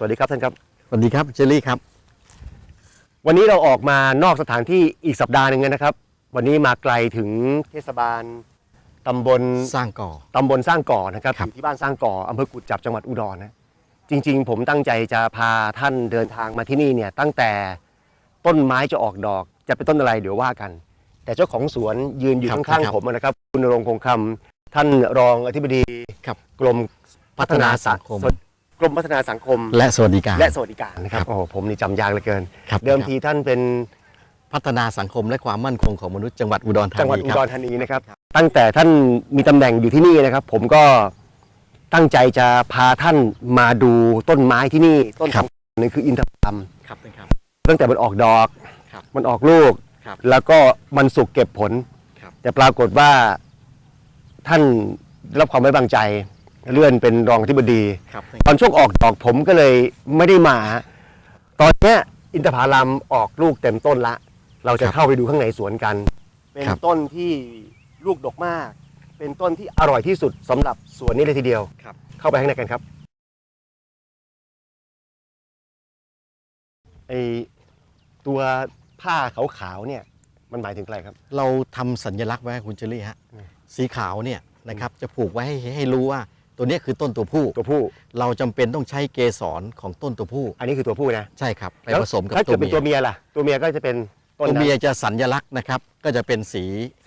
สวัสดีครับท่านครับ สวัสดีครับเจอรี่ครับ วันนี้เราออกมานอกสถานที่อีกสัปดาห์หนึ่งนะครับ วันนี้มาไกลถึงเทศบาลตำบลสร้างก่อ ตำบลสร้างก่อนะครับครัอบยู่ที่บ้านสร้างก่ออำเภอกุดจับจังหวัดอุดรนะจริง ๆ ผมตั้งใจจะพาท่านเดินทางมาที่นี่เนี่ยตั้งแต่ต้นไม้จะออกดอก จะเป็นต้นอะไรเดี๋ยวว่ากัน แต่เจ้าของสวนยืนอยู่ข้างๆผมนะครับ คุณณรงค์คงคำท่านรองอธิบดีครับกรมพัฒนาสังคม กรมพัฒนาสังคม และสวัสดิการ และสวัสดิการนะครับครับโอ้โหผมนี่จำยากเหลือเกิน ครับเดิมทีท่านเป็นพัฒนาสังคมและความมั่นคงของมนุษย์จังหวัดอุดรธานีจังหวัดอุคดรัรบธานีนะครับ ตั้งแต่ท่านมีตำแหน่งอยู่ที่นี่นะครับ ผมก็ตั้งใจจะพาท่านมาดูต้นไม้ที่นี่ ต้นครับสำคัญหนึงคืออินทผลัมครับครับ ตั้งแต่มันออกดอก ครับมันออกลูก ครับแล้วก็มันสุกเก็บผล ครับ แต่ปรากฏว่าท่านได้รับความไว้วางใจ เลื่อนเป็นรองอธิบดี ครับตอนช่วงออกดอกผมก็เลยไม่ได้มาตอนเนี้ยอินทผลัมออกลูกเต็มต้นละ เราจะครับเข้าไปดูข้างในสวนกัน เป็นครับ ต้นที่ลูกดกมาก เป็นต้นที่อร่อยที่สุดสำหรับสวนนี้เลยทีเดียวครับ เข้าไปข้างในกันครับไอตัวผ้าขาวๆเนี่ย มันหมายถึงอะไรครับ เราทำสัญลักษณ์ไว้ให้คุณเจอรี่ฮะอืม สีขาวเนี่ยนะครับจะผูกไว้ให้ให้รู้ว่า ตัวเนี้ยคือต้นตัวผู้ ตัวผู้ เราจำเป็นต้องใช้เกสรของต้นตัวผู้ อันนี้คือตัวผู้นะ ใช่ครับ ไปแล้วผสมกับถ้าตัเกิวดเป็นเมียตัวเมียล่ะ ตัวเมียก็จะเป็นต้นตัวนะเมียจะสัญลักษณ์นะครับ ก็จะเป็นสี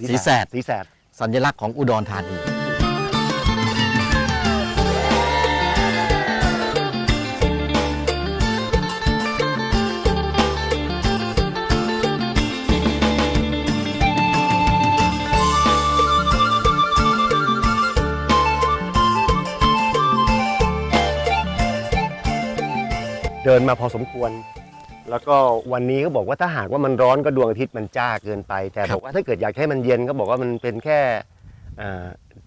สีแสดสีแสดสัญลักษณ์ของอุดรธานี เดินมาพอสมควร แล้วก็วันนี้ก็บอกว่าถ้าหากว่ามันร้อนก็ดวงอาทิตย์มันจ้าเกินไป แต่ครับบอกว่าถ้าเกิดอยากให้มันเย็นก็บอกว่ามันเป็นแค่อ่า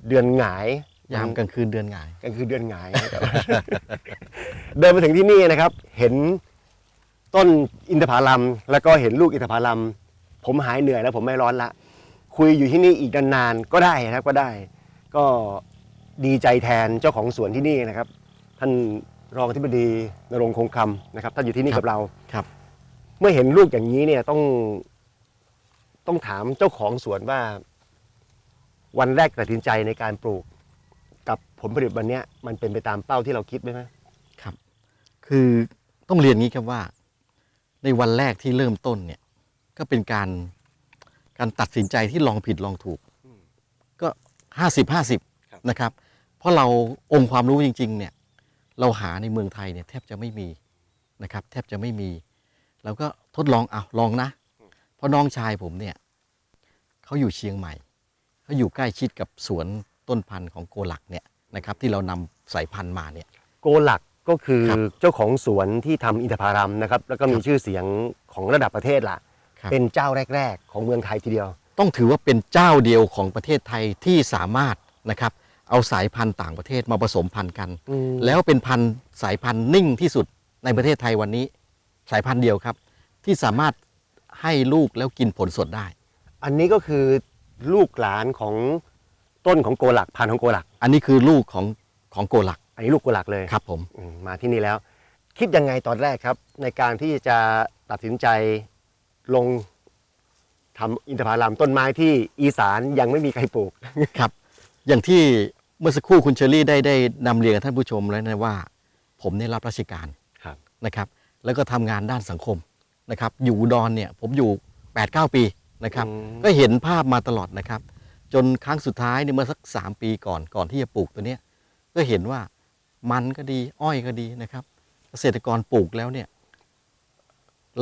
เดือนหงายยามกลางคืนเดือนหงายก็คือเดือนหงายเดินมาถึงที่นี่นะครับ เห็นต้นอินทผลัมแล้วก็เห็นลูกอินทผลัมผมหายเหนื่อยแล้วผมไม่ร้อนละ คุยอยู่ที่นี่อีกนานๆก็ได้นะครับก็ได้ ก็ดีใจแทนเจ้าของสวนที่นี่นะครับ ท่าน รองอธิบดีนรงค์คงคำนะครับท่านอยู่ที่นี่ครับกับเราครับ เมื่อเห็นลูกอย่างนี้เนี่ยต้องต้องถามเจ้าของสวนว่า วันแรกตัดสินใจในการปลูก กับผลผลิตวันเนี้ยมันเป็นไปตามเป้าที่เราคิดไหมไหมคือต้องเรียนงี้ครับว่า ในวันแรกที่เริ่มต้นเนี่ย ก็เป็นการการตัดสินใจที่ลองผิดลองถูก ก็ห้าสิบห้าสิบนะครับ เพราะเราองค์ความรู้จริง ๆ เนี่ย เราหาในเมืองไทยเนี่ยแทบจะไม่มีนะครับ แทบจะไม่มีเราก็ทดลองเอาลองนะ เพราะน้องชายผมเนี่ยเขาอยู่เชียงใหม่เขาอยู่ใกล้ชิดกับสวนต้นพันธุ์ของโกหลักเนี่ยนะครับที่เรานำสายพันธุ์มาเนี่ยโกหลักก็คือครับเจ้าของสวนที่ทำอินทผลัมนะครับแล้วก็มีครับชื่อเสียงของระดับประเทศล่ะครับเป็นเจ้าแรก ๆ ของเมืองไทยทีเดียว ต้องถือว่าเป็นเจ้าเดียวของประเทศไทยที่สามารถนะครับ เอาสายพันธุ์ต่างประเทศมาผสมพันธุ์กันแล้วเป็นพันธุ์สายพันธุ์นิ่งที่สุดในประเทศไทยวันนี้ สายพันธุ์เดียวครับ ที่สามารถให้ลูกแล้วกินผลสดได้ อันนี้ก็คือลูกหลานของต้นของโกหลักพันธุ์ของโกหลัก อันนี้คือลูกของของโกหลักอันนี้ลูกโกหลักเลยครับผม อืมมาที่นี่แล้ว คิดยังไงตอนแรกครับ ในการที่จะตัดสินใจลงทำอินทผลัมต้นไม้ที่อีสานยังไม่มีใครปลูก ครับ อย่างที่เมื่อสักครู่คุณเชอรี่ได้ได้นำเรียนกับท่านผู้ชมแล้วนะว่า ผมได้รับราชการครับนะครับ แล้วก็ทำงานด้านสังคมนะครับ อยู่อุดอนเนี่ยผมอยู่ 8-9 ปีนะครับ อืม ก็เห็นภาพมาตลอดนะครับ จนครั้งสุดท้ายเนี่ยเมื่อสัก 3 ปีก่อนก่อนที่จะปลูกตัวเนี้ยก็เห็นว่ามันก็ดีอ้อยก็ดีนะครับ เกษตรกรปลูกแล้วเนี่ย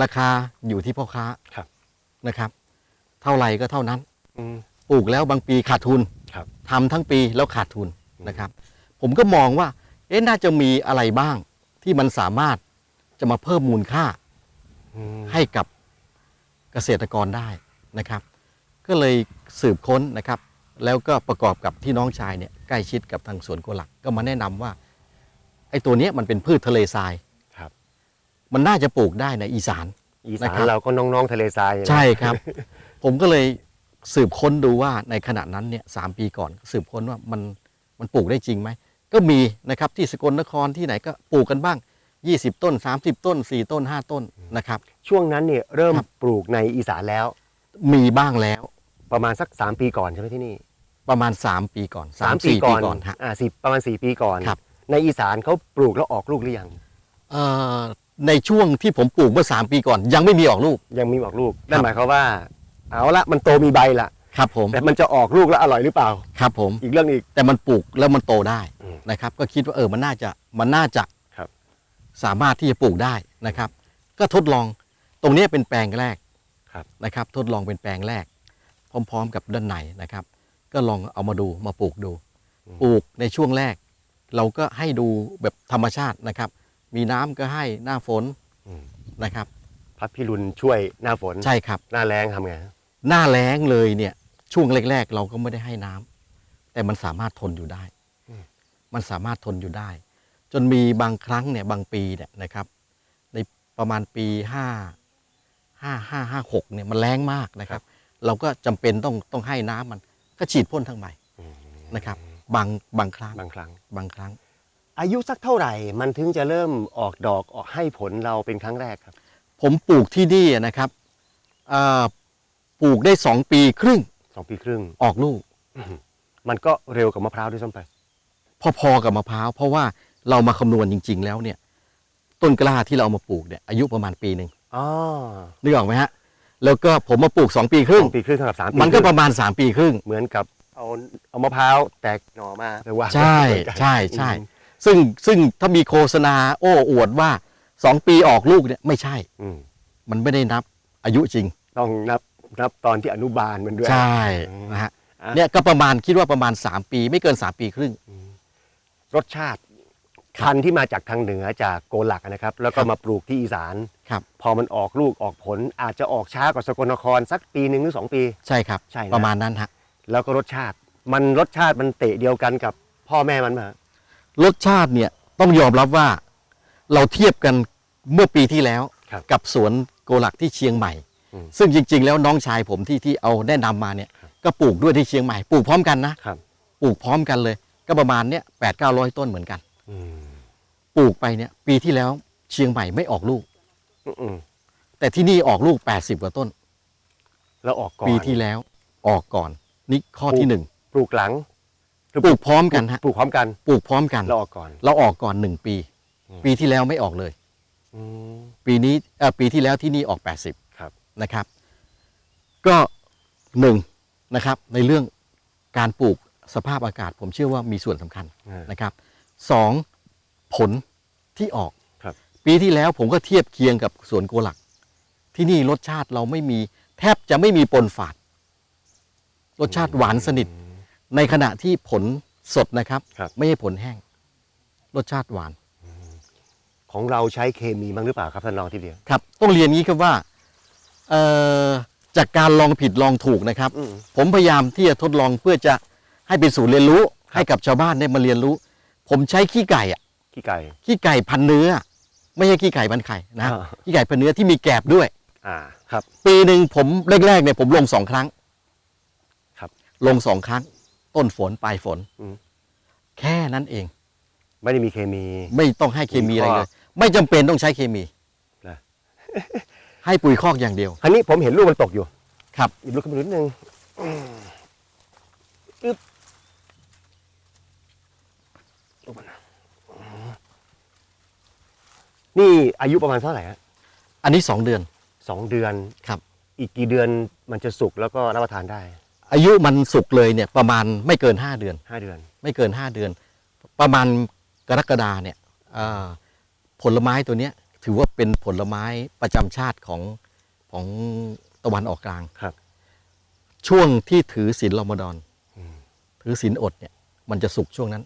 ราคาอยู่ที่พ่อค้าครับ นะครับ เท่าไหร่ก็เท่านั้น อืม ปลูกแล้วบางปีขาดทุนครับ ทำทั้งปีแล้วขาดทุนนะครับ ผมก็มองว่า เอ๊ะน่าจะมีอะไรบ้างที่มันสามารถจะมาเพิ่มมูลค่าอืมให้กับเกษตรกรได้นะครับ ก็เลยสืบค้นนะครับ แล้วก็ประกอบกับที่น้องชายเนี่ยใกล้ชิดกับทางสวนโกหลัก ก็มาแนะนำว่าไอ้ตัวเนี้ยมันเป็นพืชทะเลทรายครับ มันน่าจะปลูกได้ในอีสานอีสานะนครับเราก็น้องๆทะเลทรายนะใช่ครับ ผมก็เลย สืบค้นดูว่าในขณะนั้นเนี่ยสามปีก่อนสืบค้นว่ามันมันปลูกได้จริงไหมก็มีนะครับที่สกลนครที่ไหนก็ปลูกกันบ้าง 20 ต้น 30 ต้น 4 ต้น 5 ต้นนะครับ ช่วงนั้นเนี่ยเริ่มครับปลูกในอีสานแล้ว มีบ้างแล้วประมาณสัก 3 ปีก่อนใช่ไหมที่นี่ ประมาณ 3 ปีก่อนสาม3 4ปีก่อนฮะอ่าสิประมาณ 4 ปีก่อนครับในอีสานเขาปลูกแล้วออกลูกหรือยังเอ่อในช่วงที่ผมปลูกเมื่อ 3 ปีก่อน ยังไม่มีออกลูกยังมีออกลูกนั่นหมายความว่า เอาละมันโตมีใบละครับผมแต่มันจะออกลูกแล้วอร่อยหรือเปล่า ครับผมอีกเรื่องอีก แต่มันปลูกแล้วมันโตได้อืมนะครับ ก็คิดว่าเออมันน่าจะมันน่าจะครับ สามารถที่จะปลูกได้นะครับ ก็ทดลองตรงนี้เป็นแปลงแรกครับ นะครับ ทดลองเป็นแปลงแรก พร้อม ๆ กับด้านในนะครับ ก็ลองเอามาดูมาปลูกดูปลูกในช่วงแรก เราก็ให้ดูแบบธรรมชาตินะครับ มีน้ำก็ให้หน้าฝนอืมนะครับพัดพิรุณช่วยหน้าฝนใช่ครับ หน้าแรงทำไง หน้าแล้งเลยเนี่ยช่วงแรก ๆ เราก็ไม่ได้ให้น้ำแต่มันสามารถทนอยู่ได้อืมมันสามารถทนอยู่ได้ จนมีบางครั้งเนี่ยบางปีเนี่ยนะครับ ในประมาณปีห้าห้าห้าห้าหกเนี่ยมันแรงมากนะครับ เราก็จำเป็นต้องต้องให้น้ำมันก็ฉีดพ่นทั้งใบนะครับ บางบางครั้งบางครั้งบางครั้ง อายุสักเท่าไหร่ มันถึงจะเริ่มออกดอกออกให้ผลเราเป็นครั้งแรกครับ ผมปลูกที่นี่นะครับเอ่อ ปลูกได้สองปีครึ่ง สองปีครึ่ง ออกลูก มันก็เร็วกว่ามะพร้าวด้วยซ้ำไป พอๆกับมะพร้าวเพราะว่าเรามาคำนวณจริง ๆ แล้วเนี่ย ต้นกล้าที่เราเอามาปลูกเนี่ยอายุประมาณปีหนึ่งอ๋อนึกออกไหมฮะ แล้วก็ผมมาปลูก2ปีคสรึ่งองปีครึ่งสำหรับสามปีมันก็ครึ่งประมาณ3ปีครึ่ง เหมือนกับเอาเอามะพร้าวแตกหน่อมาไปวางใช่เหมือนกันใช่ใช่อืมซึ่งซึ่งถ้ามีโฆษณาโอ้อวดว่า2ปีออกลูกเนี่ยไม่ใช่อืมมันไม่ได้นับอายุจริง ต้องนับ นับตอนที่อนุบาลมันด้วย ใช่อืมนะฮะอะเนี่ยก็ประมาณคิดว่าประมาณ 3 ปี ไม่เกิน 3 ปีครึ่ง รสชาติครับพันธุ์ที่มาจากทางเหนือจากโกหลักนะครับ แล้วก็ครับมาปลูกที่อีสานครับพอมันออกลูกออกผลอาจจะออกช้ากว่าสกลนครสักปีหนึ่งหรือสองปี ใช่ครับใช่นะประมาณนั้นฮะแล้วก็รสชาติ มันรสชาติมันเตะเดียวกันกับพ่อแม่มันมารสชาติเนี่ยต้องยอมรับว่าเราเทียบกันเมื่อปีที่แล้วครับกับสวนโกหลักที่เชียงใหม่อืม ซึ่งจริง ๆ แล้วน้องชายผมที่ที่เอาแนะนำมาเนี่ย ก็ปลูกด้วยที่เชียงใหม่ปลูกพร้อมกันนะครับปลูกพร้อมกันเลย ก็ประมาณเนี้ยแปดเก้าร้อยต้นเหมือนกันอืมปลูกไปเนี่ย ปีที่แล้วเชียงใหม่ไม่ออกลูกอืมแต่ที่นี่ออกลูก80กว่าต้น แล้วออกก่อนปีที่แล้วออกก่อน นี่ข้อที่หนึ่งปลูกหลังปลูกพร้อมกันฮะปลูกพร้อมกัน ปลูกพร้อมกันแล้วออกก่อน เราออกก่อนหนึ่งปีอืมปีที่แล้วไม่ออกเลยอืมปีนี้เอ่อปีที่แล้วที่นี่ออก80ครับ นะครับ ก็หนึ่งนะครับในเรื่องการปลูกสภาพอากาศ ผมเชื่อว่ามีส่วนสำคัญอ่านะครับสองผลที่ออกครับปีที่แล้วผมก็เทียบเคียงกับสวนโกหลัก ที่นี่รสชาติเราไม่มีแทบจะไม่มีปนฝาด รสชาติหวานสนิท ในขณะที่ผลสดนะครับครับไม่ใช่ผลแห้ง รสชาติหวาน ของเราใช้เคมีบ้างหรือเปล่าครับท่านรองที่เดียวครับ ต้องเรียนงี้ครับว่า เอ่อจากการลองผิดลองถูกนะครับ อืม ผมพยายามที่จะทดลองเพื่อจะให้เป็นศูนย์เรียนรู้ ให้กับชาวบ้านได้มาเรียนรู้ ผมใช้ขี้ไก่อะขี้ไก่ ขี้ไก่พันเนื้อ ไม่ใช่ขี้ไก่พันไข่นะอ่า ขี้ไก่พันเนื้อที่มีแกลบด้วย อ่าครับ ปีหนึ่งผมแรกๆเนี่ยผมลงสองครั้งครับลงสองครั้ง ต้นฝนปลายฝนอืม แค่นั้นเอง ไม่ได้มีเคมี ไม่ต้องให้เคมีอะไรปุ๋ยคอกเลย ไม่จำเป็นต้องใช้เคมีนะ ให้ปุ๋ยคอกอย่างเดียวคราวนี้ผมเห็นลูกมันตกอยู่ ครับหยิบลูกขึ้นมานิดนึงอืมอึ๊บลูกมันนะอืมนี่อายุประมาณเท่าไหร่ฮะอันนี้สองเดือน สองเดือนครับ อีกกี่เดือนมันจะสุกแล้วก็รับประทานได้อายุมันสุกเลยเนี่ยประมาณไม่เกิน 5 เดือน ห้าเดือน ไม่เกิน 5 เดือน ประมาณกรกฎาเนี่ยอ่าผลไม้ตัวเนี้ย ถือว่าเป็นผลไม้ประจำชาติของของตะวันออกกลาง ครับ ช่วงที่ถือศีลรอมฎอนอืมถือศีลอดเนี่ย มันจะสุกช่วงนั้น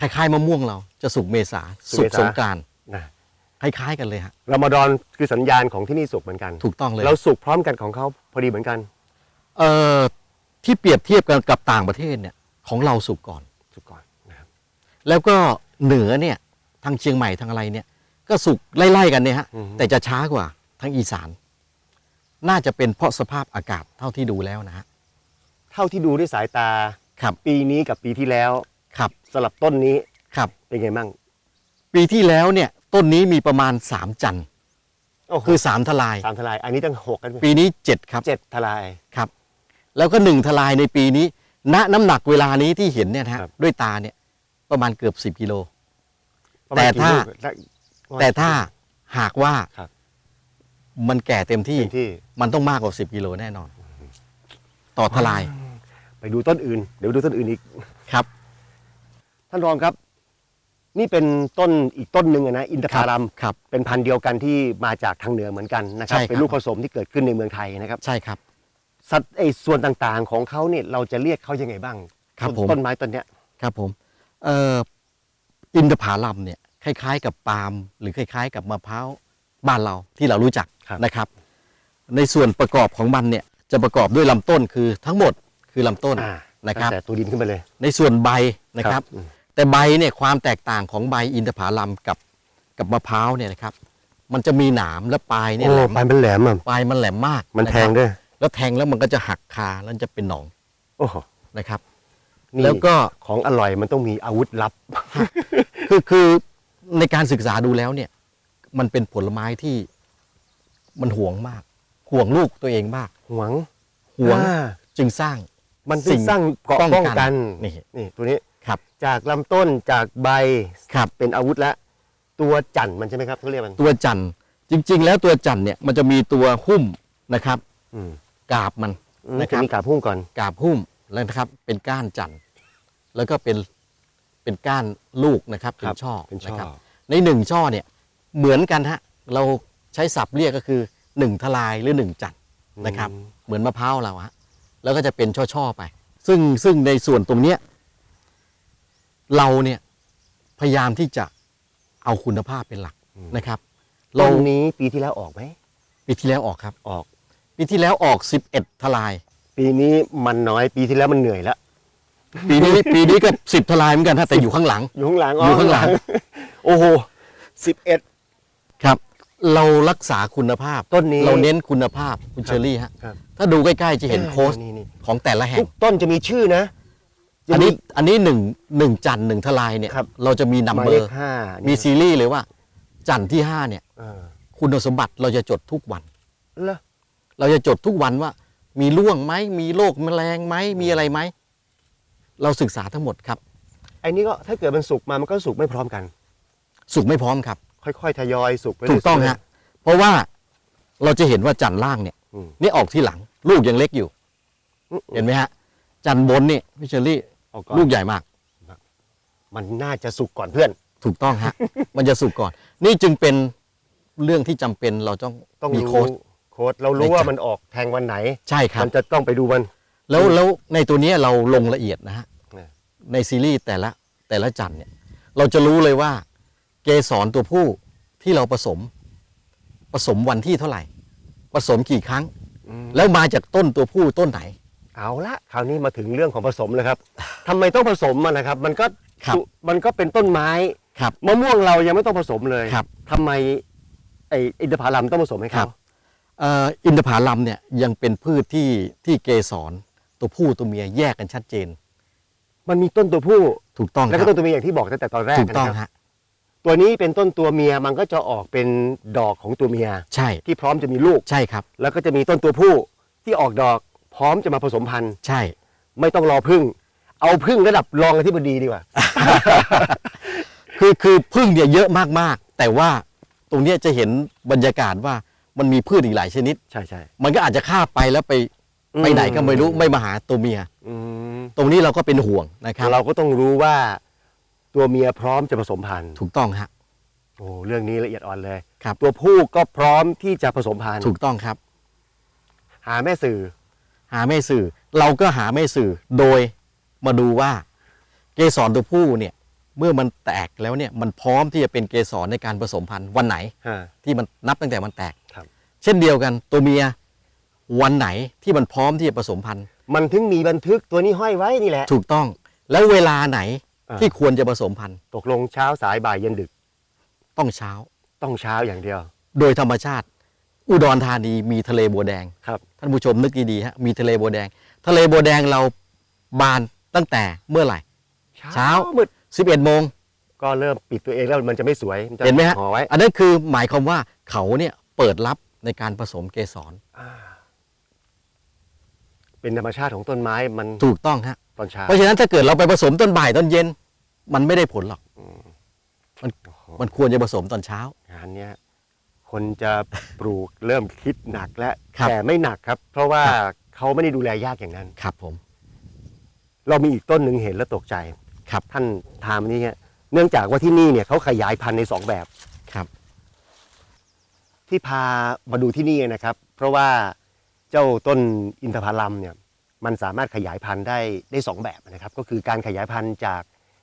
คล้ายๆมะม่วงเราจะสุกเมษาสุสุกกเมษา สงกรานต์นะคล้ายๆกันเลยฮะ รอมฎอนคือสัญญาณของที่นี่สุกเหมือนกันถูกต้องเลย เราสุกพร้อมกันของเขาพอดีเหมือนกัน เอ่อที่เปรียบเทียบกันกับต่างประเทศเนี่ย ของเราสุกก่อน สุกก่อนนะครับแล้วก็เหนือเนี่ยทางเชียงใหม่ทางอะไรเนี่ย ก็สุกไล่ๆกันเนี่ยฮะอืมแต่จะช้ากว่าทางอีสาน น่าจะเป็นเพราะสภาพอากาศเท่าที่ดูแล้วนะฮะเท่าที่ดูด้วยสายตาครับปีนี้กับปีที่แล้วครับสลับต้นนี้ครับเป็นไงมั่งปีที่แล้วเนี่ยต้นนี้มีประมาณ3จันทร์โอ้โหคือ3ทลายสามทลาย อันนี้ตั้งหกกันปีนี้7ครับเจ็ดทลายครับ แล้วก็1ทลายในปีนี้ ณน้ำหนักเวลานี้ที่เห็นเนี่ยนะฮะครับด้วยตาเนี่ยประมาณเกือบ10กิโลประมณแต่ถ้ากี่ลูกได้ แต่ถ้าหากว่าครับ มันแก่เต็มที่เต็มที่มันต้องมากกว่า 10 กิโลแน่นอน ต่อทลายไปดูต้นอื่น เดี๋ยวดูต้นอื่นอีก ครับ ท่านรองครับ นี่เป็นต้นอีกต้นหนึ่งอะนะอินทผลัมครับ เป็นพันธุ์เดียวกันที่มาจากทางเหนือเหมือนกันนะครับ ใช่ครับ เป็นลูกผสมที่เกิดขึ้นในเมืองไทยนะครับ ใช่ครับ สัตว์ไอ้ส่วนต่างๆของเขาเนี่ยเราจะเรียกเขายังไงบ้างครับต้นผม ต้นไม้ต้นเนี้ย ครับผมเอ่ออินทผลัมเนี่ย คล้ายๆ กับปาล์มหรือคล้ายๆ กับมะพร้าวบ้านเราที่เรารู้จักนะครับ ในส่วนประกอบของมันเนี่ยจะประกอบด้วยลำต้นคือทั้งหมดคือลำต้นอ่านะครับตั้งแต่ตัวดินขึ้นไปเลย ในส่วนใบนะครับอืมแต่ใบเนี่ยความแตกต่างของใบอินทผลัมกับกับมะพร้าวเนี่ยนะครับ มันจะมีหนามและปลายเนี่ยโอ้แหลมปลายมันแหลมอะปลายมันแหลมมาก มันนะแทครับงด้วย แล้วแทงแล้วมันก็จะหักคาแล้วจะเป็นหนอง โอ้โหนะครับนี่แล้วก็ของอร่อยมันต้องมีอาวุธลับ คือคือ ในการศึกษาดูแล้วเนี่ย มันเป็นผลไม้ที่มันห่วงมาก ห่วงลูกตัวเองมาก หวงห่วงอ่าจึงสร้าง มันสิ่เป็นงสร้างเกราะป้องป้องกันกันนี่นี่ตัวนี้ครับ จากลำต้นจากใบครับ เป็นอาวุธแล้วตัวจันทร์มันใช่ไหมครับเขาเรียกมันตัวจันทร์จริง ๆ แล้วตัวจันทร์เนี่ยมันจะมีตัวหุ้มนะครับ อืมกาบมัน นะนะคครัรับบมีกาบพุ่งก่อน กาบหุ้มแล้วนะครับเป็นก้านจันทร์แล้วก็เป็น เป็นก้านลูกนะครับเป็นช่อเป็นช่นะอครับ ในหนึ่งช่อเนี่ยเหมือนกันฮะเราใช้ศัพท์เรียกก็คือหนึ่งทลายหรือหนึ่งจันทร์นะครับ อืม เหมือนมะพร้าวเราฮะแล้วก็จะเป็นช่อๆไป ซึ่งซึ่งในส่วนตรงเนี้ยเราเนี่ยพยายามที่จะเอาคุณภาพเป็นหลักนะครับตรเรางนี้ปีที่แล้วออกไหมปีที่แล้วออกครับออก ปีที่แล้วออก 11 ทลาย ปีนี้มันน้อยปีที่แล้วมันเหนื่อยแล้ว ปีนี้ปีนี้ก็10ทลายเหมือนกันฮะแต่อยู่ข้างหลัง อยู่ข้างหลังอยู่ข้างหลัง โอ้โหสิบเอ็ดครับ เรารักษาคุณภาพต้นนี้เราเน้นคุณภาพคุณเชอรี่ฮะครับถ้าดูใกล้ๆจะเห็นโค้ชนี่นี่ของแต่ละแห่ทุงกต้นจะมีชื่อนะจะอันมีนี้อันนี้หนึ่งหนึ่งจันทร์หนึ่งทลายเนี่ยครับเราจะมีนัมหมายเบอเลร์ขห้ามีมีซีรีส์เลยว่า จันทร์ที่ห้าเนี่ยเออคุณสมบัติเราจะจดทุกวันเหรอเราจะจดทุกวันว่า มีร่วงไหมมีโรคแมลงไหมมีอะไรไหม เราศึกษาทั้งหมดครับ ไอ้นี่ก็ถ้าเกิดมันสุกมามันก็สุกไม่พร้อมกัน สุกไม่พร้อมครับ ค่อยๆทยอยสุกไปถูกต้องเรื่ยๆฮะเพราะว่าเราจะเห็นว่าจันทร์ล่างเนี่ยอืม นี่ออกที่หลัง ลูกยังเล็กอยู่ อืมเห็นไหมฮะ จันทร์บนนี่พี่เชอรี่เอาก่อนลูกใหญ่มาก มันน่าจะสุกก่อนเพื่อน ถูกต้องฮะ มันจะสุกก่อน นี่จึงเป็นเรื่องที่จำเป็นเราต้องต้องมีรู้โค้ช โค้ดเรารู้ในว่าใจมันออกแทงวันไหน ใช่ครับ มันจะต้องไปดูมัน แล้วแล้วในตัวเนี้ยเราลงละเอียดนะฮะเนี่ยในซีรีส์แต่ละแต่ละจันทร์เนี่ยเราจะรู้เลยว่าเกสรตัวผู้ที่เราผสมผสมวันที่เท่าไหร่ผสมกี่ครั้ง แล้วมาจากต้นตัวผู้ต้นไหน เอาละคราวนี้มาถึงเรื่องของผสมเลยครับทำไมต้องผสมมันนะครับ มันก็ครับมันก็เป็นต้นไม้ครับมะม่วงเรายังไม่ต้องผสมเลยครับทำไมไอ้อินทผลัมต้องผสมให้ครัเขาบเอ่ออินทผลัมเนี่ยยังเป็นพืชที่ที่เกสร ตัวผู้ตัวเมียแยกกันชัดเจน มันมีต้นตัวผู้ถูกต้องแล้วคก็รับต้นตัวเมียอย่างที่บอกตั้งแต่ตอนแรกถูกต้องนะครับฮะตัวนี้เป็นต้นตัวเมียมันก็จะออกเป็นดอกของตัวเมีย ใช่ ที่พร้อมจะมีลูกใช่ครับ แล้วก็จะมีต้นตัวผู้ที่ออกดอกพร้อมจะมาผสมพันธุ์ ใช่ ไม่ต้องรอพึ่ง เอาพึ่งระดับรองอธิบดีดีกว่า คือคือพึ่งเนี่ยเยอะมากๆ แต่ว่าตรงเนี้ยจะเห็นบรรยากาศว่ามันมีพืชอีกหลายชนิด ใช่ใช่มันก็อาจจะข้ามไปแล้วไปอืม ไปไหนก็ไม่รู้ไม่มาหาตัวเมียตรงนี้เราก็เป็นห่วงนะครับเราก็ต้องรู้ว่าตัวเมียพร้อมจะผสมพันธุ์ถูกต้องฮะโอ้เรื่องนี้ละเอียดอ่อนเลยครับตัวผู้ก็พร้อมที่จะผสมพันธุ์ถูกต้องครับ หาแม่สื่อ หาแม่สื่อ เราก็หาแม่สื่อโดยมาดูว่าเกสรตัวผู้เนี่ย เมื่อมันแตกแล้วเนี่ยมันพร้อมที่จะเป็นเกสรในการผสมพันธุ์วันไหนที่มันนับตั้งแต่มันแตกครับเช่นเดียวกันตัวเมีย วันไหนที่มันพร้อมที่จะผสมพันธุ์ มันถึงมีบันทึกตัวนี้ห้อยไว้นี่แหละ ถูกต้องแล้วเวลาไหนอ่า ที่ควรจะผสมพันธุ์ตกลงเช้าสายบ่ายเย็นดึกต้องเช้า ต้องเช้าอย่างเดียวโดยธรรมชาติ อุดรธานีมีทะเลบัวแดง ครับ ท่านผู้ชมนึกดีๆฮะมีทะเลบัวแดง ทะเลบัวแดงเราบานตั้งแต่เมื่อไหร่ เช้า มืด11โมง ก็ก็เริ่มปิดตัวเองแล้วมันจะไม่สวยนจเห็นไหมฮะ ห่อไว้อันนั้นคือหมายความว่าเขาเนี่ยเปิดรับในการผสมเกสร อ่า เป็นธรรมชาติของต้นไม้มันถูกต้องฮะตอนเช้าเพราะฉะนั้นถ้าเกิดเราไปผสมต้นบ่ายตอนเย็น มันไม่ได้ผลหรอกมันโอ้โหมันควรจะผสมตอนเช้างานเนี้ยคนจะปลูกเริ่มคิดหนักแล้วครับแต่ไม่หนักครับ เพราะว่าเขาไม่ได้ดูแลยากอย่างนั้นครับผม เรามีอีกต้นหนึ่งเห็นแล้วตกใจครับท่านทามนี่เนี่ยเนื่องจากว่าที่นี่เนี่ยเขาขยายพันธุ์ในสองแบบครับ ที่พามาดูที่นี่นะครับ เพราะว่า เจ้าต้นอินทผลัมเนี่ยมันสามารถขยายพันธุ์ได้ได้สองแบบนะครับ ก็คือการขยายพันธุ์จาก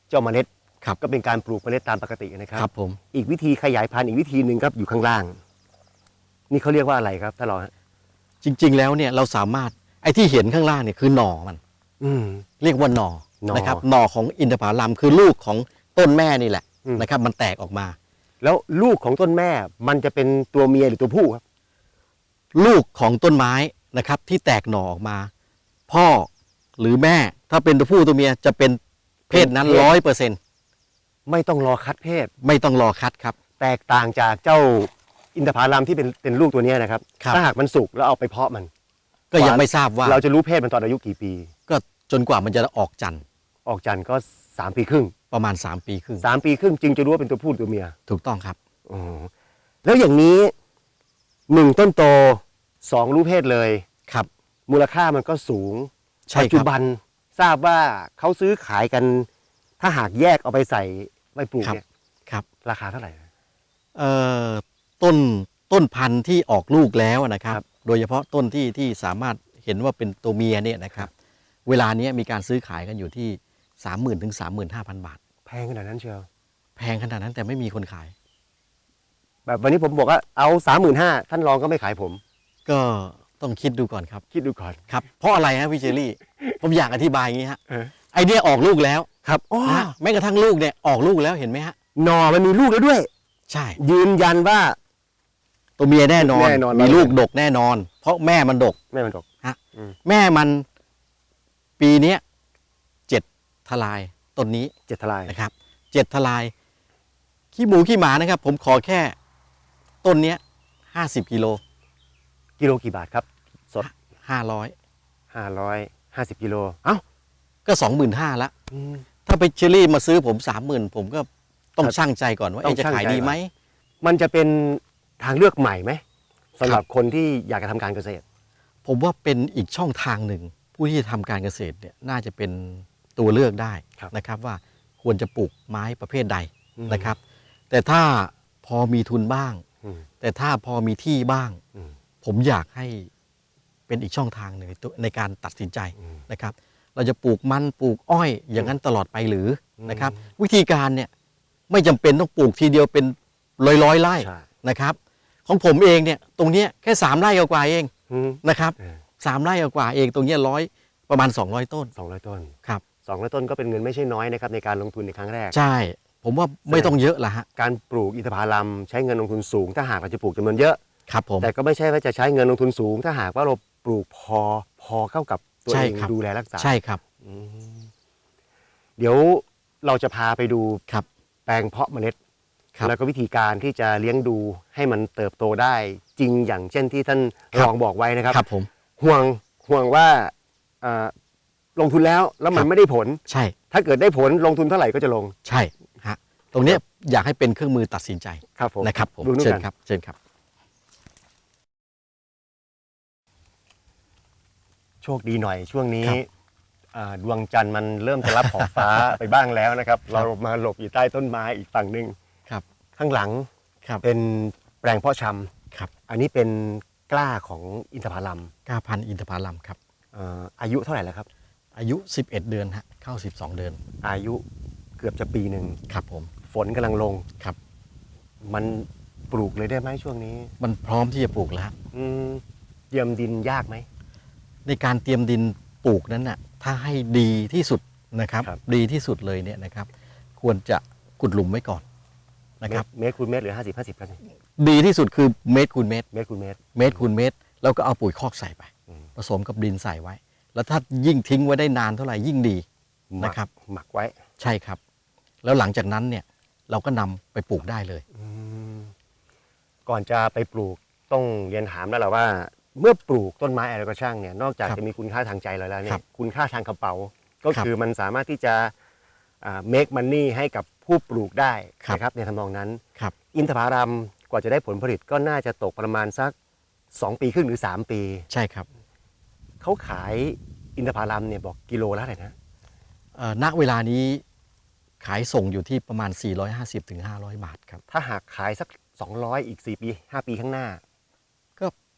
เจ้าเมล็ดครับก็เป็นการปลูกเมล็ดตามปกตินะครับครับผมอีกวิธีขยายพันธุ์อีกวิธีหนึ่งครับอยู่ข้างล่าง นี่เขาเรียกว่าอะไรครับถ้าเราฮะจริง ๆ แล้วเนี่ยเราสามารถไอ้ที่เห็นข้างล่างเนี่ยคือหน่อมัน อืมเรียกว่าหน่อหน่อนะครับหน่อของอินทผลัมคือลูกของต้นแม่นี่แหละอืมนะครับ มันแตกออกมา แล้วลูกของต้นแม่มันจะเป็นตัวเมียหรือตัวผู้ครับ ลูกของต้นไม้ นะครับ ที่แตกหน่อออกมา พ่อหรือแม่ถ้าเป็นตัวผู้ตัวเมียจะเป็นเพศนั้นเป็นเพศร้อยเปอร์เซ็นต์ไม่ต้องรอคัดเพศ ไม่ต้องรอคัดครับ แตกต่างจากเจ้าอินทผลัมที่เป็นเป็นลูกตัวเนี้ยนะครับ ครับ ถ้าหากมันสุกแล้วเอาไปเพาะมัน ก็ยังไม่ทราบว่าเราจะรู้เพศมันตอนอายุกี่ปี ก็จนกว่ามันจะออกจันทร์ออกจันทร์ก็สามปีครึ่งประมาณ 3 ปีครึ่งสามปีครึ่งจึงจะรู้ว่าเป็นตัวผู้หรือตัวเมียถูกต้องครับ อ๋อแล้วอย่างนี้หนึ่งต้นโต สองรู้เพศเลยครับ มูลค่ามันก็สูงใช่ปัจคจุรับบันทราบว่าเขาซื้อขายกัน ถ้าหากแยกเอาไปใส่ไว้ปลูกครับเนี่ยครับราคาเท่าไหร่เอ่อต้นต้นพันธุ์ที่ออกลูกแล้วนะครับครับ โดยเฉพาะต้นที่ที่สามารถเห็นว่าเป็นตัวเมียเนี่ยนะครับ เวลานี้มีการซื้อขายกันอยู่ที่30,000ถึง35,000บาท แพงขนาดนั้นเชียวแพงขนาดนั้นแต่ไม่มีคนขาย แบบวันนี้ผมบอกว่าเอาสามหมื่นห้าท่านรองก็ไม่ขายผม ก็ต้องคิดดูก่อนครับคิดดูก่อน ครับเพราะอะไรฮะพี่เจอรี่ ผมอยากอธิบายอย่างนี้ฮะเออ ไอเนี้ยออกลูกแล้วครับอ๋อนะฮะแม้กระทั่งลูกเนี่ยออกลูกแล้วเห็นไหมฮะหน่อมันมีลูกแล้วด้วย ใช่ ยืนยันว่า ตัวเมียแน่นอน แน่นอนมีลูกดกแน่นอน เพราะแม่มันดก แม่มันตกแม่มันปีเนี้ยเจ็ดทลายต้นนี้เจ็ดทลาย นะครับเจ็ดทลาย ขี้หมูขี้หมานะครับ ผมขอแค่ต้นเนี้ยห้าสิบกิโล กิโลกี่บาทครับ สดห้าร้อยห้าร้อยห้าสิบกิโลเอ้าก็สองหมื่นห้าละอืม ถ้าไปเชอรี่มาซื้อผมสามหมื่นผมก็ต้องครับช่างใจก่อนว่าต้อเอ๊ะงจะชั่งขายใจ ดีไหมก่อนมันจะเป็นทางเลือกใหม่ไหมสำหรับคนที่อยากจะทำการเกษตร ผมว่าเป็นอีกช่องทางหนึ่ง ผู้ที่จะทำการเกษตรเนี่ยน่าจะเป็นตัวเลือกได้ครับ นะครับว่าควรจะปลูกไม้ประเภทใดอืมนะครับ แต่ถ้าพอมีทุนบ้าง อืม แต่ถ้าพอมีที่บ้าง อืม ผมอยากให้เป็นอีกช่องทางหนึ่งในตัวในการตัดสินใจอืมนะครับ เราจะปลูกมันปลูกอ้อยอย่างนั้นตลอดไปหรืออมนะครับ วิธีการเนี่ยไม่จำเป็นต้องปลูกทีเดียวเป็นร้อยร้อยๆไร่ใช่ นะครับ ของผมเองเนี่ยตรงเนี้ยแค่สามไร่กว่าๆเองอืมนะครับเออสามไร่กว่าๆเองตรงเนี้ร้อยประมาณ 200 ต้นสองร้อยต้นครับ สองร้อยต้นก็เป็นเงินไม่ใช่น้อยนะครับในการลงทุนในครั้งแรก ใช่ ผมว่าไม่ต้องเยอะละฮะ การปลูกอินทผลัมใช้เงินลงทุนสูง ถ้าหากเราจะปลูกจำนวนเยอะ ครับผม แต่ก็ไม่ใช่ว่าจะใช้เงินลงทุนสูง ถ้าหากว่าเราปลูกพอพอเข้ากับตัวใช่เองครับ ดูแลรักษาใช่ครับอืมเดี๋ยวเราจะพาไปดูครับ แปลงเพาะเมล็ด ครับ แล้วก็วิธีการที่จะเลี้ยงดูให้มันเติบโตได้จริงอย่างเช่นที่ท่านครับรองบอกไว้นะครับ ครับผม ห่วงห่วงว่าเอ่อลงทุนแล้วแล้วมัครันบไม่ได้ผล ใช่ถ้าเกิดได้ผลลงทุนเท่าไหร่ก็จะลงใช่ฮะตรงเนี้ยอยากให้เป็นเครื่องมือตัดสินใจครับผม นะครับผมดูนู่นเชิญกันครับเชิญครับ โชคดีหน่อยช่วงนี้ครับอ่าดวงจันทร์มันเริ่มจะรับขอบฟ้า ไปบ้างแล้วนะครับ เรามาหลบอยู่ใต้ต้นไม้อีกฝั่งหนึ่งครับข้างหลังครับเป็นแปลงเพาะชครับำอันนี้เป็นกล้าของอินทผลัมก้าพันอินทผลัมครับ เอ่ออายุเท่าไหร่แล้วครับ อายุ 11 เดือนฮะเข้า 12 เดือนอายุเกือบจะปีหนึ่งครับผมฝนกำลังลง ครับ มันปลูกเลยได้ไหมช่วงนี้มันพร้อมที่จะปลูกแล้วฮะอืมเยี่ยมดินยากไหม ในการเตรียมดินปลูกนั้นน่ะถ้าให้ดีที่สุดนะครับครับ ดีที่สุดเลยเนี่ยนะครับ ควรจะขุดหลุมไว้ก่อนนะครับ เมตรคูณเมตรหรือห้าสิบห้าสิบกันดีที่สุดคือเมตรคูณเมตร เมตรคูณเมตร เมตรคูณเมตร แล้วก็เอาปุ๋ยคอกใส่ไป อืม ผสมกับดินใส่ไว้ แล้วถ้ายิ่งทิ้งไว้ได้นานเท่าไหร่ยิ่งดี หมักนะครับ หมักไว้ใช่ครับ แล้วหลังจากนั้นเนี่ยเราก็นำไปปลูกได้เลยอืมก่อนจะไปปลูกต้องเรียนถามแล้วแหละว่า เมื่อปลูกต้นไม้อะไรก็ช่างเนี่ยนอกจากครับจะมีคุณค่าทางใจแล้วแล้วเนี่ครัยบคุณค่าทางกระเป๋า ก็ครับคือมันสามารถที่จะอ่า make money ให้กับผู้ปลูกได้ครับ นะครับในทำนองนั้น ครับ อินทผลัมกว่าจะได้ผลผลิตก็น่าจะตกประมาณสัก 2 ปีครึ่งหรือ 3 ปี ใช่ครับเขาขายอินทผลัมเนี่ยบอกกิโลละเท่าไหร่นะเอ่อณเวลานี้ขายส่งอยู่ที่ประมาณ 450-500ถึง500บาทครับ ถ้าหากขายสัก 200 อีก 4 ปี 5 ปีข้างหน้าก็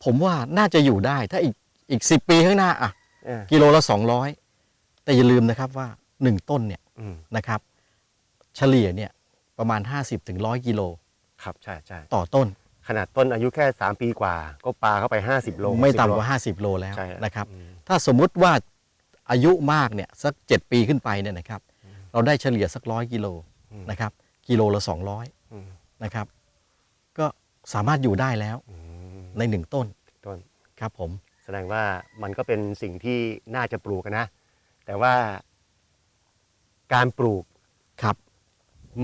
ผมว่าน่าจะอยู่ได้ถ้าอีกอีก10ปีข้างหน้าอะเออกิโลละ200แต่อย่าลืมนะครับว่า1ต้นเนี่ยอืมนะครับ เฉลี่ยเนี่ยประมาณ 50-100ถึง100กิโลครับใช่ใช่ต่อต้น ขนาดต้นอายุแค่ 3 ปีกว่า ก็ปลาเข้าไป 50 โล ไม่60ต่ำกว่า 50 โลแล้วใช่นะครับอืมถ้าสมมุติว่าอายุมากเนี่ยสัก 7 ปีขึ้นไปเนี่ยนะครับ เราได้เฉลี่ยสักร้อยกิโลอืมนะครับ กิโลละอืม200นะครับ ก็สามารถอยู่ได้แล้วอืม ในหนึ่งต้นต้นครับผม แสดงว่ามันก็เป็นสิ่งที่น่าจะปลูกกันนะ แต่ว่าการปลูกครับ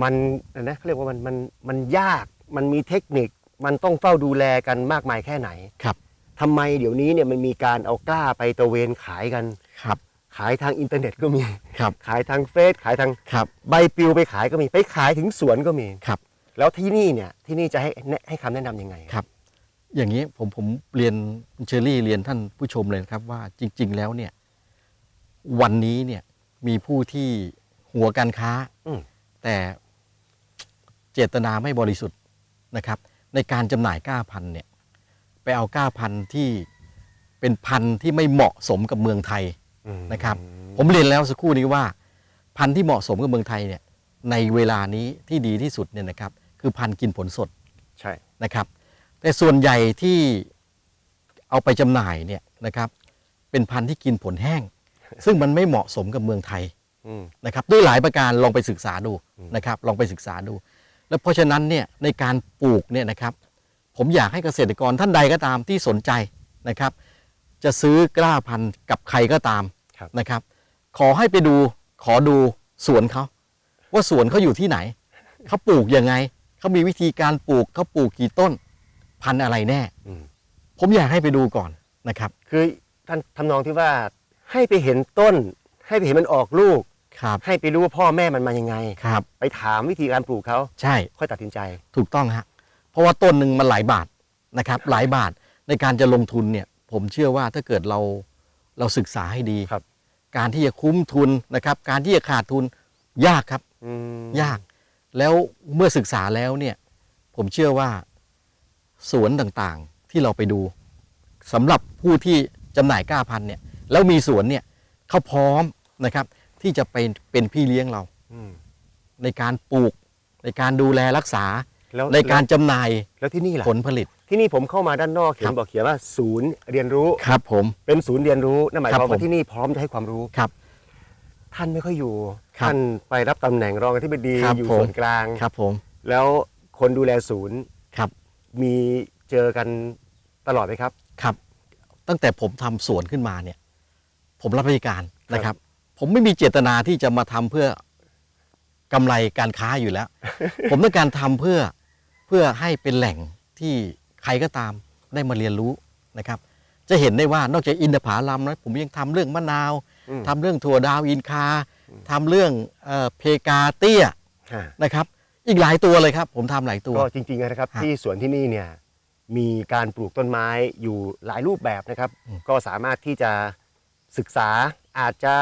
มันนะเขาเรียกว่ามันมันมันยากมันมีเทคนิคมันต้องเฝ้าดูแลกันมากมายแค่ไหนครับทำไมเดี๋ยวนี้เนี่ยมันมีการเอากล้าไปตระเวนขายกันครับ ขายทางอินเทอร์เน็ตก็มีครับขายทางเฟซขายทางครับใบปลิวไปขายก็มีไปขายถึงสวนก็มีครับ แล้วที่นี่เนี่ยที่นี่จะให้แนะให้คำแนะนำยังไงครับ อย่างนี้ผมผมเรียนคุณเชอรี่เรียนท่านผู้ชมเลยนะครับว่าจริง ๆ แล้วเนี่ย วันนี้เนี่ยมีผู้ที่หัวการค้าอืม แต่เจตนาไม่บริสุทธิ์นะครับ ในการจำหน่ายก้าพันธุ์เนี่ย ไปเอาก้าพันธุ์ที่เป็นพันธุ์ที่ไม่เหมาะสมกับเมืองไทยอืมนะครับ ผมเรียนแล้วสักครู่นี้ว่า พันธุ์ที่เหมาะสมกับเมืองไทยเนี่ยในเวลานี้ที่ดีที่สุดเนี่ยนะครับ คือพันธุ์กินผลสด ใช่ นะครับ แต่ส่วนใหญ่ที่เอาไปจำหน่ายเนี่ยนะครับ เป็นพันธุ์ที่กินผลแห้ง ซึ่งมันไม่เหมาะสมกับเมืองไทย อืม นะครับด้วยหลายประการลองไปศึกษาดูอืม นะครับลองไปศึกษาดู แล้วเพราะฉะนั้นเนี่ยในการปลูกเนี่ยนะครับ ผมอยากให้เกษตรกรท่านใดก็ตามที่สนใจนะครับ จะซื้อกล้าพันธุ์กับใครก็ตามครับ นะครับ ขอให้ไปดูขอดูสวนเขาว่าสวนเขาอยู่ที่ไหนเขาปลูกยังไงเขามีวิธีการปลูกเขาปลูกกี่ต้น พันธุ์อะไรแน่ อืมผมอยากให้ไปดูก่อนนะครับ คือท่านทำนองที่ว่าให้ไปเห็นต้น ให้ไปเห็นมันออกลูก ครับ ให้ไปรู้ว่าพ่อแม่มันมายังไง ครับ ไปถามวิธีการปลูกเขาใช่ ค่อยตัดสินใจ ถูกต้องฮะ เพราะว่าต้นหนึ่งมันหลายบาทนะครับ หลายบาทในการจะลงทุนเนี่ย ผมเชื่อว่าถ้าเกิดเราเราศึกษาให้ดีครับ การที่จะคุ้มทุนนะครับ การที่จะขาดทุนยากครับ อืมยาก แล้วเมื่อศึกษาแล้วเนี่ย ผมเชื่อว่า สวนต่างๆที่เราไปดูสำหรับผู้ที่จำหน่ายกล้าพันธุ์เนี่ยแล้วมีสวนเนี่ยเขาพร้อมนะครับ ที่จะเป็นเป็นพี่เลี้ยงเรา อืมในการปลูก ในการดูแลรักษาแล้วในการจำหน่ายแล้วที่นี่ล่ะผลผลิต ที่นี่ผมเข้ามาด้านนอกเขียครันบบอกเขียนว่าศูนย์เรียนรู้ ครับผม เป็นศูนย์เรียนรู้นั่นหมายครัความบว่าผม ที่นี่พร้อมจะให้ความรู้ ครับ ท่านไม่ค่อยอยู่ ครับท่านไปรับตำแหน่งรองอธิบดีครับอยู่ผม ส่วนกลาง ครับผม แล้วคนดูแลศูนย์ครับ มีเจอกันตลอดไหมครับ ครับ ตั้งแต่ผมทำสวนขึ้นมาเนี่ย ผมรับราชการนะครับ ผมไม่มีเจตนาที่จะมาทำเพื่อกำไรการค้าอยู่แล้ว ผมต้องการทำเพื่อเพื่อให้เป็นแหล่งที่ใครก็ตามได้มาเรียนรู้นะครับ จะเห็นได้ว่านอกจากอินทผลัมแล้วผมยังทำเรื่องมะนาวอืม ทำเรื่องถั่วดาวอินคาทำเรื่องเออเพกาเตี้ย ฮะ นะครับ อีกหลายตัวเลยครับ ผมทำหลายตัว ก็จริงๆนะครับฮะที่สวนที่นี่เนี่ยมีการปลูกต้นไม้อยู่หลายรูปแบบนะครับ อืมก็สามารถที่จะศึกษาอาจจะ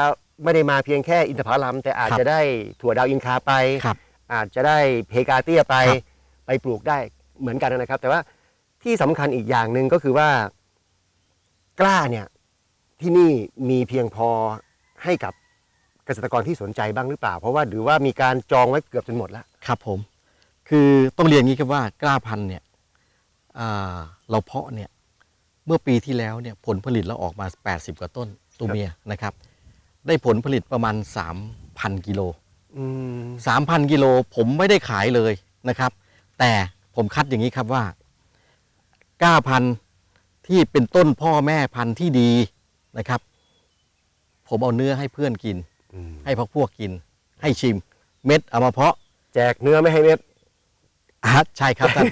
ไม่ได้มาเพียงแค่อินทผลัม แต่อาจครับจะได้ถั่วดาวอินคาไป ครับอาจจะได้เพกาเตียไปครับไปปลูกได้เหมือนกันนะครับ แต่ว่าที่สำคัญอีกอย่างหนึ่งก็คือว่ากล้าเนี่ยที่นี่มีเพียงพอให้กับ เกษตรกรที่สนใจบ้างหรือเปล่า เพราะว่าหรือว่ามีการจองไว้เกือบจนหมดแล้ว ครับผม คือต้องเรียนอย่างนี้ครับว่ากล้าพันธุ์เนี่ยอ่าเราเพาะเนี่ยเมื่อปีที่แล้วเนี่ยผลผลิตเราออกมา 80 กว่าต้นตัวเมียนะครับ ได้ผลผลิตประมาณ 3,000 กิโลอืม3,000กิโลผมไม่ได้ขายเลยนะครับ แต่ผมคัดอย่างนี้ครับว่ากล้าพันธุ์ที่เป็นต้นพ่อแม่พันธุ์ที่ดีนะครับ ผมเอาเนื้อให้เพื่อนกินอืม ให้พักพวกกิน ให้ชิม เม็ดเอามาเพาะแจแจกเนื้อไม่ให้เม็ดอะใช่ครับท่าน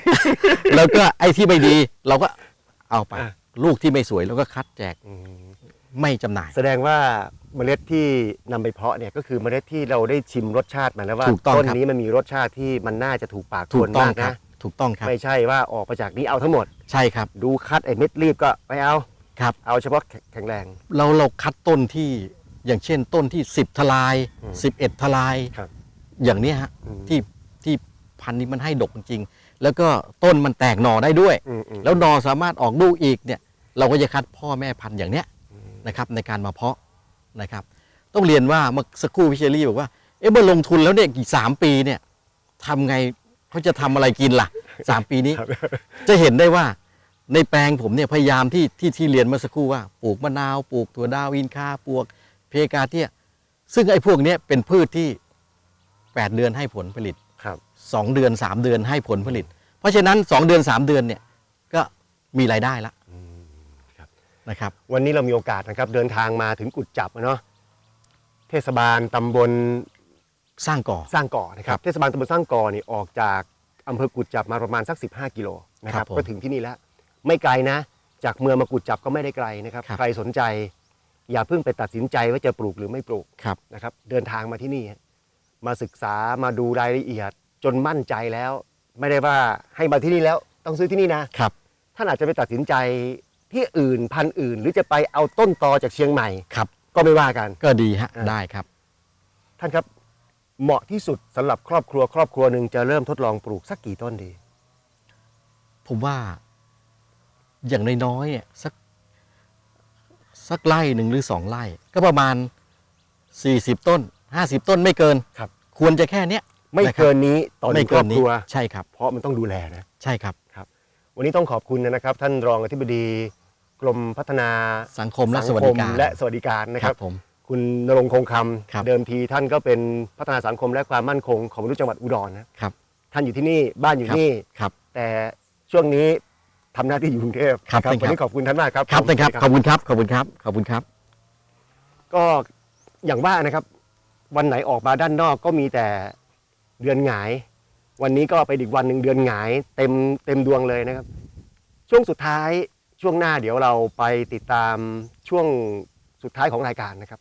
แล้วก็ไอ้ที่ไม่ดีเราก็เอาไปอะลูกที่ไม่สวยเราก็คัดแจกไม่จำหน่าย แสดงว่าเมล็ดที่นำไปเพาะเนี่ยก็คือเมล็ดที่เราได้ชิมรสชาติมาแล้วว่าถูกต้องต้นครับนี้มันมีรสชาติที่มันน่าจะถูกปากถูคกนต้องมากครับนะถูกต้องครับ ไม่ใช่ว่าออกมาจากนี้เอาทั้งหมด ใช่ครับดูคัดไอ้เม็ดรีบก็ไม่เอา ครับ เอาเฉพาะแข็งแรงเราเราคัดต้นที่ อย่างเช่นต้นที่ 10 ทลาย อืม11 ทลาย ครับอย่างเนี้ยฮะอืม ที่ที่พันธุ์นี้มันให้ดกจริงๆแล้วก็ต้นมันแตกหน่อได้ด้วย อืมอืมแล้วหน่อสามารถออกลูกอีกเนี่ยเราก็จะคัดพ่อแม่พันธุ์อย่างเนี้ยอืมนะครับในการมาเพาะนะครับ ต้องเรียนว่าเมื่อสักครู่พิเชอรี่บอกว่าเอ๊ะเมื่อลงทุนแล้วเนี่ยกี่สามปีเนี่ยทำไงเขาจะทำอะไรกินล่ะสามปีนี้ ครับ จะเห็นได้ว่าในแปลงผมเนี่ยพยายามที่ที่ที่เรียนเมื่อสักครู่ว่าปลูกมะนาวปลูกถั่วดาวอินคาปลูกเพ กาเทีย ซึ่งไอ้พวกเนี้ยเป็นพืชที่ 8 เดือนให้ผลผลิตครับ2เดือน 3 เดือนให้ผลผลิต เพราะฉะนั้น 2 เดือน 3 เดือนเนี่ยก็มีรายได้ละอืมครับ นะครับ วันนี้เรามีโอกาสนะครับ เดินทางมาถึงกุดจับอะเนาะเทศบาลตำบลสร้างก่อ สร้างก่อนะครัครับบเทศบาลตำบลสร้างก่อนี่ออกจากอำเภอกุดจับมาประมาณสัก 15 กิโลนะคครัรับบผมก็ถึงที่นี่แล้ว ไม่ไกลนะ จากเมืองมากุดจับก็ไม่ได้ไกลนะครับ ครับ ใครสนใจ อย่าเพิ่งไปตัดสินใจว่าจะปลูกหรือไม่ปลูกครับ นะครับ เดินทางมาที่นี่ มาศึกษามาดูรายละเอียด จนมั่นใจแล้ว ไม่ได้ว่าให้มาที่นี่แล้วต้องซื้อที่นี่นะครับ ท่านอาจจะไปตัดสินใจที่อื่นพันธุ์อื่น หรือจะไปเอาต้นตอจากเชียงใหม่ ครับ ก็ไม่ว่ากัน ก็ดีฮะ อ่า ได้ครับ ท่านครับเหมาะที่สุดสำหรับครอบครัว ครอบครัวหนึ่งจะเริ่มทดลองปลูกสักกี่ต้นดี ผมว่า อย่างน้อยๆเนี่ยสัก สักไร่หนึ่งหรือสองไร่ ก็ประมาณ 40 ต้น 50 ต้นไม่เกินครับ ควรจะแค่เนี้ย ไม่นะครับเกินนี้ต่อหไม่นึ่งคเกิรอนบนี้ครัวใช่ครับ เพราะมันต้องดูแลนะ ใช่ครับ วันนี้ต้องขอบคุณนะครับ ท่านรองอธิบดีกรมพัฒนาสังคมและสสังวัสคดิมการและสวัสดิการนะคครัรับบผมคุณนรงค์คงคครับำเดิมทีท่านก็เป็นพัฒนาสังคมและความมั่นคงของมนุษย์จังหวัดอุดรนะครับ ท่านอยู่ที่นี่บ้านอยู่ครับนี่ครับแต่ช่วงนี้ ทำหน้าที่อยู่กรุงเทพครับนะท่านครับวันนี้ขอบคุณท่านมากครับครับท่านครับสวัสดีขอบคุณครับขอบคุณครับขอบคุณครับ ก็อย่างว่านะครับ วันไหนออกมาด้านนอกก็มีแต่เดือนหงาย วันนี้ก็ไปนอีกวันหนึ่งเดือนหงาย เต็มเต็มดวงเลยนะครับ ช่วงสุดท้ายช่วงหน้าเดี๋ยวเราไปติดตามช่วงสุดท้ายของรายการนะครับ